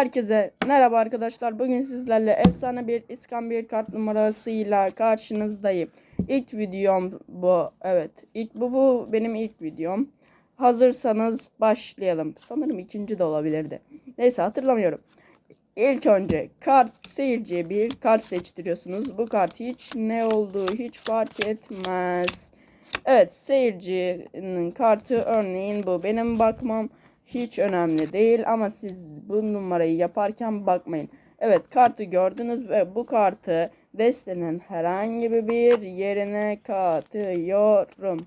Herkese merhaba arkadaşlar. Bugün sizlerle efsane bir İskambil kart numarasıyla karşınızdayım. İlk videom bu. Evet. ilk bu bu benim ilk videom. Hazırsanız başlayalım. Sanırım ikinci de olabilirdi. Neyse hatırlamıyorum. İlk önce kart seyirciye bir kart seçtiriyorsunuz. Bu kart hiç ne olduğu hiç fark etmez. Evet seyircinin kartı örneğin bu. Benim bakmam hiç önemli değil ama siz bu numarayı yaparken bakmayın. Evet kartı gördünüz ve bu kartı destenin herhangi bir yerine katıyorum.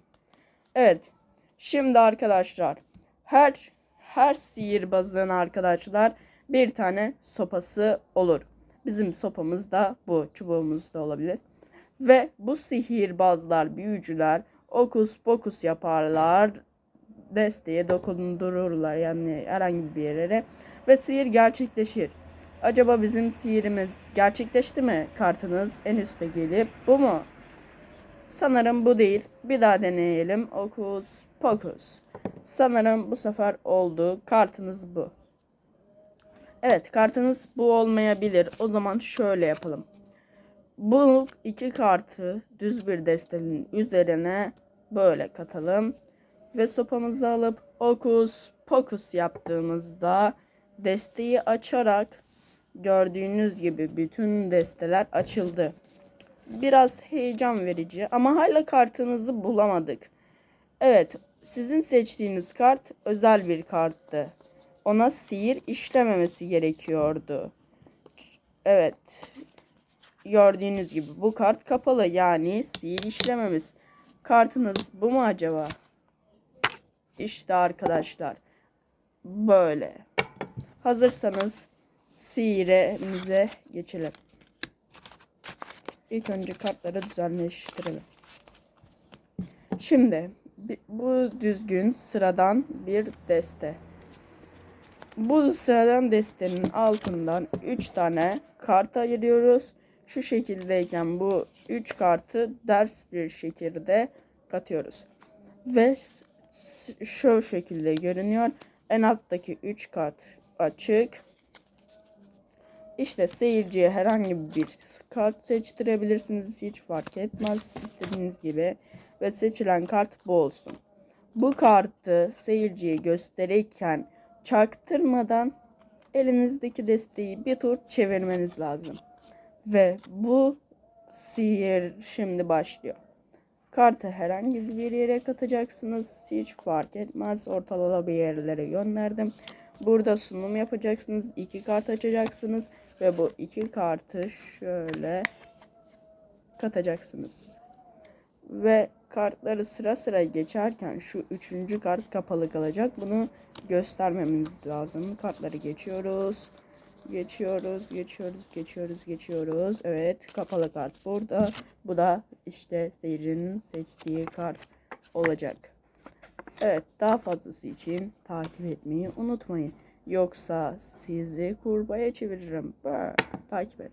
Evet. Şimdi arkadaşlar her her sihirbazın arkadaşlar bir tane sopası olur. Bizim sopamız da bu. Çubuğumuz da olabilir. Ve bu sihirbazlar, büyücüler okus pokus yaparlar. Desteğe dokundururlar yani herhangi bir yere ve sihir gerçekleşir. Acaba bizim sihirimiz gerçekleşti mi? Kartınız en üste gelip bu mu? Sanırım bu değil. Bir daha deneyelim. Okus pokus. Sanırım bu sefer oldu. Kartınız bu. Evet kartınız bu olmayabilir. O zaman şöyle yapalım. Bu iki kartı düz bir destenin üzerine böyle katalım. Ve sopamızı alıp okus pokus yaptığımızda desteği açarak gördüğünüz gibi bütün desteler açıldı. Biraz heyecan verici ama hala kartınızı bulamadık. Evet sizin seçtiğiniz kart özel bir karttı. Ona sihir işlememesi gerekiyordu. Evet gördüğünüz gibi bu kart kapalı yani sihir işlememiz. Kartınız bu mu acaba? İşte arkadaşlar böyle. Hazırsanız sihirimize geçelim. İlk önce kartları düzenleştirelim. Şimdi bu düzgün sıradan bir deste. Bu sıradan destenin altından 3 tane kart ayırıyoruz. Şu şekildeyken bu 3 kartı ders bir şekilde katıyoruz. Ve şu şekilde görünüyor. En alttaki 3 kart açık. İşte seyirciye herhangi bir kart seçtirebilirsiniz. Hiç fark etmez. istediğiniz gibi. Ve seçilen kart bu olsun. Bu kartı seyirciye gösterirken çaktırmadan elinizdeki desteği bir tur çevirmeniz lazım. Ve bu sihir şimdi başlıyor. Kartı herhangi bir yere katacaksınız. Hiç fark etmez. Ortalama bir yerlere gönderdim. Burada sunum yapacaksınız. iki kart açacaksınız. Ve bu iki kartı şöyle katacaksınız. Ve kartları sıra sıra geçerken şu üçüncü kart kapalı kalacak. Bunu göstermemiz lazım. Kartları geçiyoruz. Geçiyoruz, geçiyoruz, geçiyoruz, geçiyoruz. Evet, kapalı kart burada. Bu da işte seyircinin seçtiği kart olacak. Evet, daha fazlası için takip etmeyi unutmayın. Yoksa sizi kurbağaya çeviririm. Böyle, takip et.